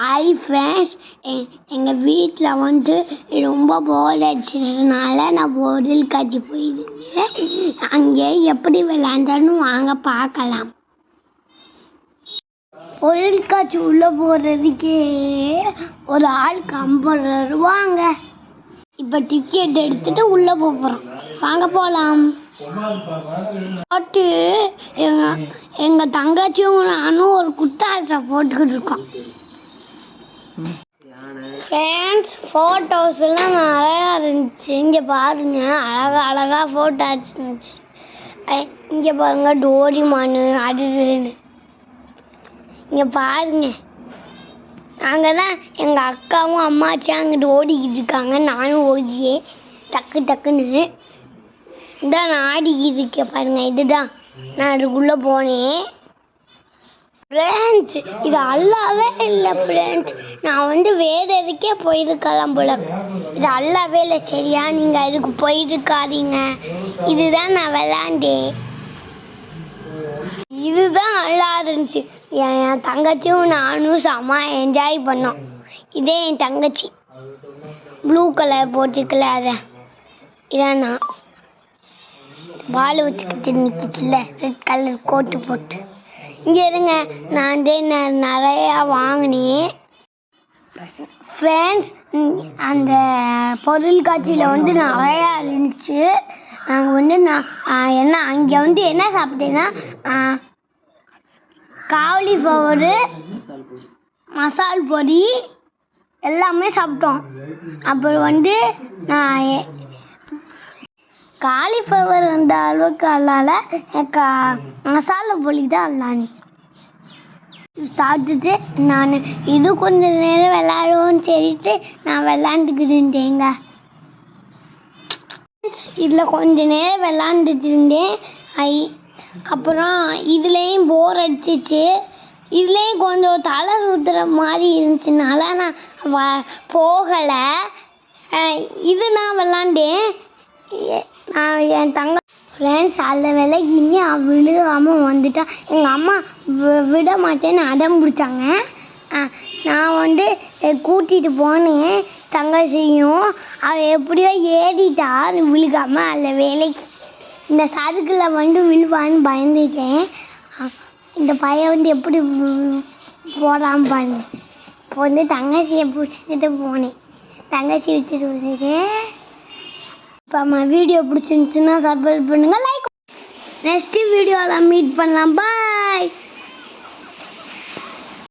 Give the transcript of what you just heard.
Hi friends எங்கள் வீட்டில் வந்து ரொம்ப போர் அடிச்சதுனால நான் பொருள் காட்சி போயிருந்தேன். அங்கே எப்படி விளாண்டன்னு வாங்க பார்க்கலாம். பொருள் காட்சி உள்ளே போகிறதுக்கே ஒரு ஆளுக்கு ஐம்பது ரூபாங்க இப்போ டிக்கெட் எடுத்துட்டு உள்ளே போகிறோம் வாங்க போகலாம் போட்டு எங்கள் எங்கள் தங்கச்சியும் நானும் ஒரு குத்தாட்டை போட்டுக்கிட்டு இருக்கோம். ஃப்ரெண்ட்ஸ் ஃபோட்டோஸ்லாம் நிறையா இருந்துச்சு. இங்கே பாருங்க அழகா அழகா ஃபோட்டோ இருந்துச்சு இங்கே பாருங்க டோரிமானு அது இங்கே பாருங்க. அங்கே தான் எங்கள் அக்காவும் அம்மாச்சியும் அங்கிட்டு ஓடிக்கிட்டு இருக்காங்க. நானும் ஓடியே டக்கு டக்குன்னு. இதான் நான் ஆடிக்கிட்டு இருக்கேன் பாருங்க இதுதான். நான் அதுக்குள்ளே போனேன். ஃப்ரெண்ட்ஸ் இது அல்லாவே இல்லை ஃப்ரெண்ட்ஸ் நான் வந்து வேறு எதுக்கே போயிருக்கலாம் போல. இது அல்லாவே இல்லை சரியா? நீங்கள் அதுக்கு போயிருக்காதீங்க. இதுதான் நான் விளாண்டேன். இதுதான் நல்லா இருந்துச்சு. என் தங்கச்சியும் நானும் செம்ம என்ஜாய் பண்ணோம். இதே என் தங்கச்சி. ப்ளூ கலர் போட்டுக்கல அதை. இதான்? நான் பால் வச்சுக்கிட்டு நிற்கிட்டுல ரெட் கலர் கோட்டு போட்டு. இங்கே இருங்க நான் வந்து நிறையா வாங்கினேன். ஃப்ரெண்ட்ஸ் அந்த பொருள் காட்சியில் வந்து நிறையா இருந்துச்சு. நாங்கள் வந்து நான் என்ன அங்கே வந்து என்ன சாப்பிட்டேன்னா காலிஃப்ளவரு மசால் பொடி எல்லாமே சாப்பிட்டோம். அப்புறம் வந்து நான் காலிஃப்ளவர் அந்த அளவுக்கு அல்லால மசாலா பொடி தான் நல்லா இருந்துச்சு. சாப்பிட்டுட்டு நான் இது கொஞ்ச நேரம் விளாடுவோன்னு சொல்லிட்டு நான் விளாண்டுக்கிட்டு இருந்தேங்க. இதில் கொஞ்ச நேரம் விளாண்டுட்டு இருந்தேன். ஐ அப்புறம் இதுலேயும் போர் அடிச்சிச்சு. இதுலேயும் கொஞ்சம் தலை சுற்றுற மாதிரி இருந்துச்சுனால நான் வ போகலை. இது நான் விளாண்டேன். நான் என் தங்க ஃப்ரெண்ட்ஸ் அதில் வேலை இனி விழுகாமல் வந்துட்டான் எங்கள் அம்மா வி- விட மாட்டேன்னு அடம் பிடிச்சாங்க. நான் வந்து கூட்டிகிட்டு போனேன் தங்கச்சியும். அவள் எப்படியோ ஏறிட்டா விழுகாமல் அதில் வேலைக்கு. இந்த சதுக்கில் வந்து விழுவான்னு பயந்துட்டேன். இந்த பையன் வந்து எப்படி போடாமல் போடாம பாருங்க. இப்போ வந்து தங்கச்சியை பிடிச்சிட்டு போனேன். தங்கச்சி வச்சுட்டு வந்துட்டு இப்போ நம்ம வீடியோ பிடிச்சிருந்துச்சுன்னா சப்ஸ்கிரைப் பண்ணுங்கள் லைக் நெக்ஸ்ட்டு வீடியோவில் மீட் பண்ணலாம். பாய்